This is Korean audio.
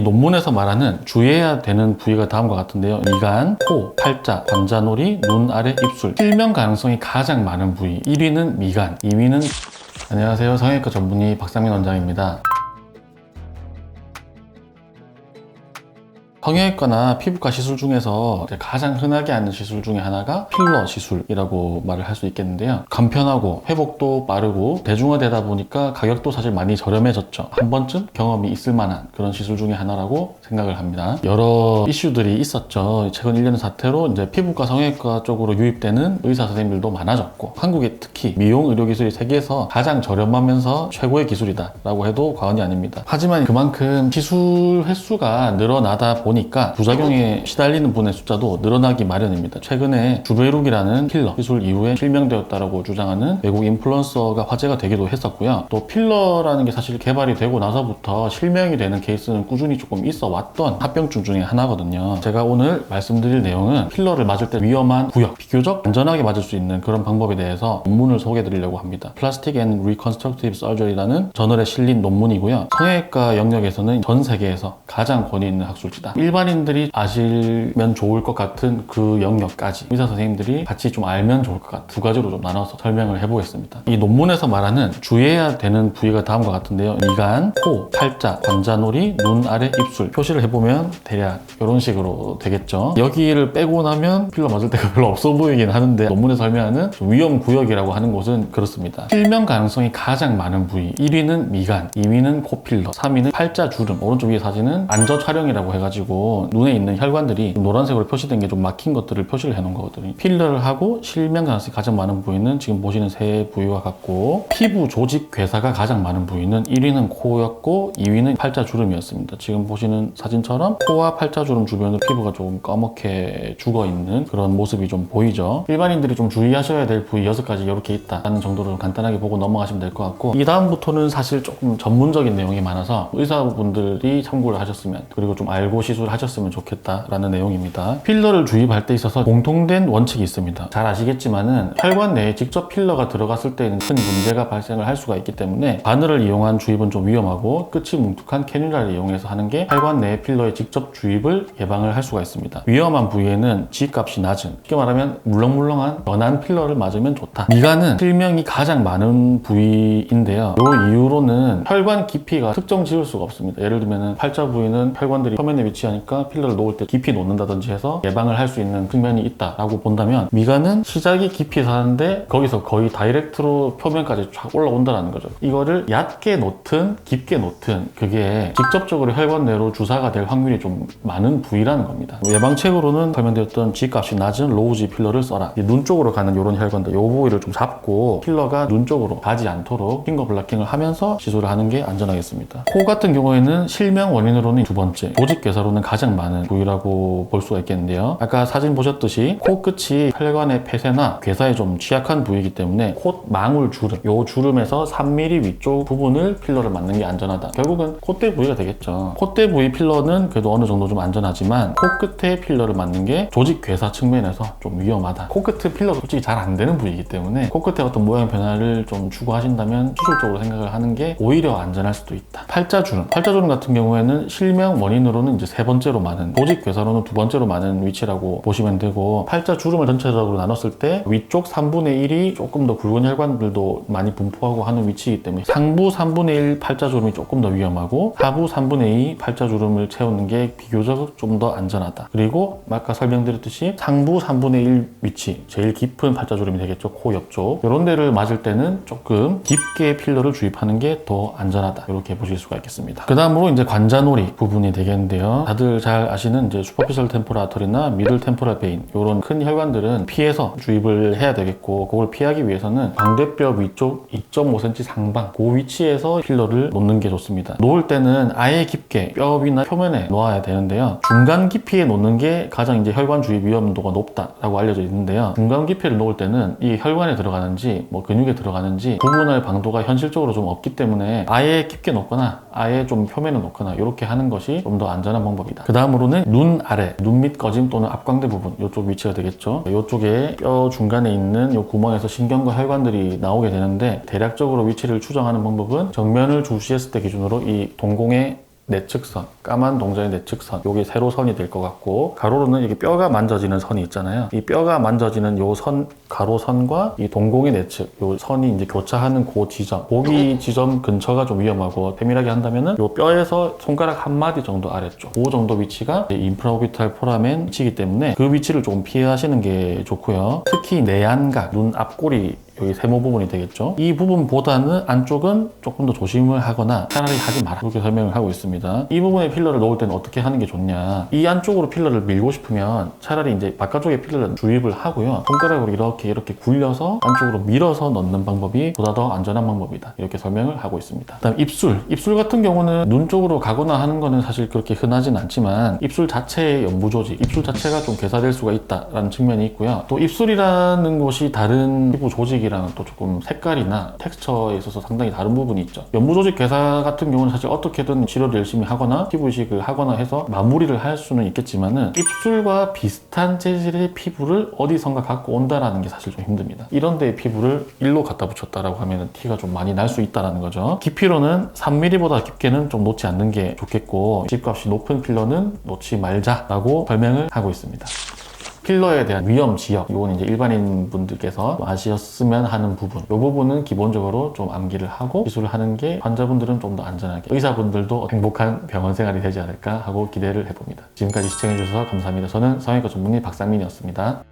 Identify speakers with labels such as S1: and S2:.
S1: 이 논문에서 말하는 주의해야 되는 부위가 다음과 같은데요. 미간, 코, 팔자, 관자놀이, 눈 아래 입술. 필명 가능성이 가장 많은 부위. 1위는 미간, 2위는 안녕하세요. 성형외과 전문의 박상민 원장입니다. 성형외과나 피부과 시술 중에서 가장 흔하게 하는 시술 중에 하나가 필러 시술이라고 말을 할 수 있겠는데요. 간편하고 회복도 빠르고 대중화되다 보니까 가격도 사실 많이 저렴해졌죠. 한 번쯤 경험이 있을 만한 그런 시술 중에 하나라고 생각을 합니다. 여러 이슈들이 있었죠. 최근 1년 사태로 이제 피부과 성형외과 쪽으로 유입되는 의사 선생님들도 많아졌고 한국에 특히 미용 의료 기술이 세계에서 가장 저렴하면서 최고의 기술이다라고 해도 과언이 아닙니다. 하지만 그만큼 시술 횟수가 늘어나다 보니 까 부작용에 시달리는 분의 숫자도 늘어나기 마련입니다. 최근에 주베룩이라는 필러 시술 이후에 실명되었다라고 주장하는 외국 인플루언서가 화제가 되기도 했었고요. 또 필러라는 게 사실 개발이 되고 나서부터 실명이 되는 케이스는 꾸준히 조금 있어 왔던 합병증 중에 하나거든요. 제가 오늘 말씀드릴 내용은 필러를 맞을 때 위험한 구역, 비교적 안전하게 맞을 수 있는 그런 방법에 대해서 논문을 소개해 드리려고 합니다. Plastic and Reconstructive Surgery라는 저널에 실린 논문이고요. 성형외과 영역에서는 전 세계에서 가장 권위 있는 학술지다. 일반인들이 아시면 좋을 것 같은 그 영역까지 의사 선생님들이 같이 좀 알면 좋을 것 같은 두 가지로 좀 나눠서 설명을 해보겠습니다. 이 논문에서 말하는 주의해야 되는 부위가 다음과 같은데요. 미간, 코, 팔자, 관자놀이, 눈 아래 입술 표시를 해보면 대략 이런 식으로 되겠죠. 여기를 빼고 나면 필러 맞을 때가 별로 없어 보이긴 하는데 논문에 설명하는 좀 위험 구역이라고 하는 곳은 그렇습니다. 필명 가능성이 가장 많은 부위 1위는 미간, 2위는 코필러, 3위는 팔자 주름 오른쪽 위에 사진은 안저 촬영이라고 해가지고 눈에 있는 혈관들이 노란색으로 표시된 게 좀 막힌 것들을 표시를 해놓은 거거든요. 필러를 하고 실명 가능성이 가장 많은 부위는 지금 보시는 세 부위와 같고 피부 조직 괴사가 가장 많은 부위는 1위는 코였고 2위는 팔자 주름이었습니다. 지금 보시는 사진처럼 코와 팔자 주름 주변으로 피부가 조금 검게 죽어 있는 그런 모습이 좀 보이죠. 일반인들이 좀 주의하셔야 될 부위 6가지 이렇게 있다라는 정도로 간단하게 보고 넘어가시면 될 것 같고 이 다음부터는 사실 조금 전문적인 내용이 많아서 의사분들이 참고를 하셨으면 그리고 좀 알고 시술 하셨으면 좋겠다라는 내용입니다. 필러를 주입할 때 있어서 공통된 원칙이 있습니다. 잘 아시겠지만은 혈관 내에 직접 필러가 들어갔을 때는 큰 문제가 발생을 할 수가 있기 때문에 바늘을 이용한 주입은 좀 위험하고 끝이 뭉툭한 캐뉼라를 이용해서 하는 게 혈관 내에 필러의 직접 주입을 예방을 할 수가 있습니다. 위험한 부위에는 G값이 낮은 쉽게 말하면 물렁물렁한 연한 필러를 맞으면 좋다. 미간은 실명이 가장 많은 부위인데요. 이 이유로는 혈관 깊이가 특정 지을 수가 없습니다. 예를 들면 팔자 부위는 혈관들이 표면에 위치 하니까 필러를 놓을 때 깊이 놓는다든지 해서 예방을 할 수 있는 측면이 있다라고 본다면 미간은 시작이 깊이 사는데 거기서 거의 다이렉트로 표면까지 쫙 올라온다는 거죠. 이거를 얕게 놓든 깊게 놓든 그게 직접적으로 혈관 내로 주사가 될 확률이 좀 많은 부위라는 겁니다. 예방책으로는 설명드렸던 G값이 낮은 로우 G 필러를 써라. 이눈 쪽으로 가는 이런 혈관들 요 부위를 좀 잡고 필러가 눈 쪽으로 가지 않도록 핑거 블락킹을 하면서 시술을 하는 게 안전하겠습니다. 코 같은 경우에는 실명 원인으로는 두 번째, 조직 괴사로는 가장 많은 부위라고 볼 수가 있겠는데요. 아까 사진 보셨듯이 코 끝이 혈관의 폐쇄나 괴사에 좀 취약한 부위이기 때문에 콧 망울 주름, 요 주름에서 3mm 위쪽 부분을 필러를 맞는 게 안전하다. 결국은 콧대 부위가 되겠죠. 콧대 부위 필러는 그래도 어느 정도 좀 안전하지만 코끝에 필러를 맞는 게 조직 괴사 측면에서 좀 위험하다. 코끝 필러 솔직히 잘 안 되는 부위이기 때문에 코끝에 어떤 모양 변화를 좀 추구하신다면 수술적으로 생각을 하는 게 오히려 안전할 수도 있다. 팔자주름. 팔자주름 같은 경우에는 실명 원인으로는 이제 세번 째로 많은, 조직 괴사로는 두 번째로 많은 위치라고 보시면 되고 팔자 주름을 전체적으로 나눴을 때 위쪽 3분의 1이 조금 더 굵은 혈관들도 많이 분포하고 하는 위치이기 때문에 상부 3분의 1 팔자 주름이 조금 더 위험하고 하부 3분의 2 팔자 주름을 채우는 게 비교적 좀 더 안전하다. 그리고 아까 설명드렸듯이 상부 3분의 1 위치, 제일 깊은 팔자 주름이 되겠죠. 코 옆쪽. 이런 데를 맞을 때는 조금 깊게 필러를 주입하는 게 더 안전하다. 이렇게 보실 수가 있겠습니다. 그 다음으로 이제 관자놀이 부분이 되겠는데요. 다들 잘 아시는 이제 슈퍼피셜 템포라 아터리나 미들 템포럴 베인 이런 큰 혈관들은 피해서 주입을 해야 되겠고 그걸 피하기 위해서는 광대뼈 위쪽 2.5cm 상방 그 위치에서 필러를 놓는 게 좋습니다. 놓을 때는 아예 깊게 뼈 위나 표면에 놓아야 되는데요. 중간 깊이에 놓는 게 가장 이제 혈관 주입 위험도가 높다라고 알려져 있는데요. 중간 깊이를 놓을 때는 이 혈관에 들어가는지 뭐 근육에 들어가는지 구분할 방도가 현실적으로 좀 없기 때문에 아예 깊게 놓거나 아예 좀 표면에 놓거나 이렇게 하는 것이 좀 더 안전한 방법이 다. 그 다음으로는 눈 아래, 눈 밑 거짐 또는 앞광대 부분 이쪽 위치가 되겠죠. 이쪽에 뼈 중간에 있는 이 구멍에서 신경과 혈관들이 나오게 되는데 대략적으로 위치를 추정하는 방법은 정면을 주시했을 때 기준으로 이 동공의 내측선, 까만 동전의 내측선, 요게 세로선이 될 것 같고 가로로는 이게 뼈가 만져지는 선이 있잖아요. 이 뼈가 만져지는 요 선, 가로선과 이 동공의 내측, 요 선이 이제 교차하는 그 지점, 고기 지점 근처가 좀 위험하고 세밀하게 한다면은 요 뼈에서 손가락 한 마디 정도 아래쪽, 그 정도 위치가 인프라오비탈 포라멘 위치이기 때문에 그 위치를 조금 피하시는 게 좋고요. 특히 내안각, 눈 앞꼬리 여기 세모 부분이 되겠죠. 이 부분보다는 안쪽은 조금 더 조심을 하거나 차라리 하지 마라. 이렇게 설명을 하고 있습니다. 이 부분에 필러를 넣을 때는 어떻게 하는 게 좋냐. 이 안쪽으로 필러를 밀고 싶으면 차라리 이제 바깥쪽에 필러를 주입을 하고요. 손가락으로 이렇게 이렇게 굴려서 안쪽으로 밀어서 넣는 방법이 보다 더 안전한 방법이다. 이렇게 설명을 하고 있습니다. 그다음 입술. 입술 같은 경우는 눈 쪽으로 가거나 하는 거는 사실 그렇게 흔하진 않지만 입술 자체의 연부 조직, 입술 자체가 좀 괴사될 수가 있다라는 측면이 있고요. 또 입술이라는 곳이 다른 피부 조직이 랑은 또 조금 색깔이나 텍스처에 있어서 상당히 다른 부분이 있죠. 연부 조직 괴사 같은 경우는 사실 어떻게든 치료를 열심히 하거나 피부 이식을 하거나 해서 마무리를 할 수는 있겠지만은 입술과 비슷한 재질의 피부를 어디선가 갖고 온다라는 게 사실 좀 힘듭니다. 이런 데의 피부를 일로 갖다 붙였다라고 하면 티가 좀 많이 날 수 있다라는 거죠. 깊이로는 3mm보다 깊게는 좀 놓지 않는 게 좋겠고 집값이 높은 필러는 놓지 말자라고 설명을 하고 있습니다. 필러에 대한 위험 지역, 이건 이제 일반인 분들께서 아시었으면 하는 부분. 이 부분은 기본적으로 좀 암기를 하고 기술을 하는 게 환자분들은 좀 더 안전하게, 의사분들도 행복한 병원 생활이 되지 않을까 하고 기대를 해봅니다. 지금까지 시청해주셔서 감사합니다. 저는 성형외과 전문의 박상민이었습니다.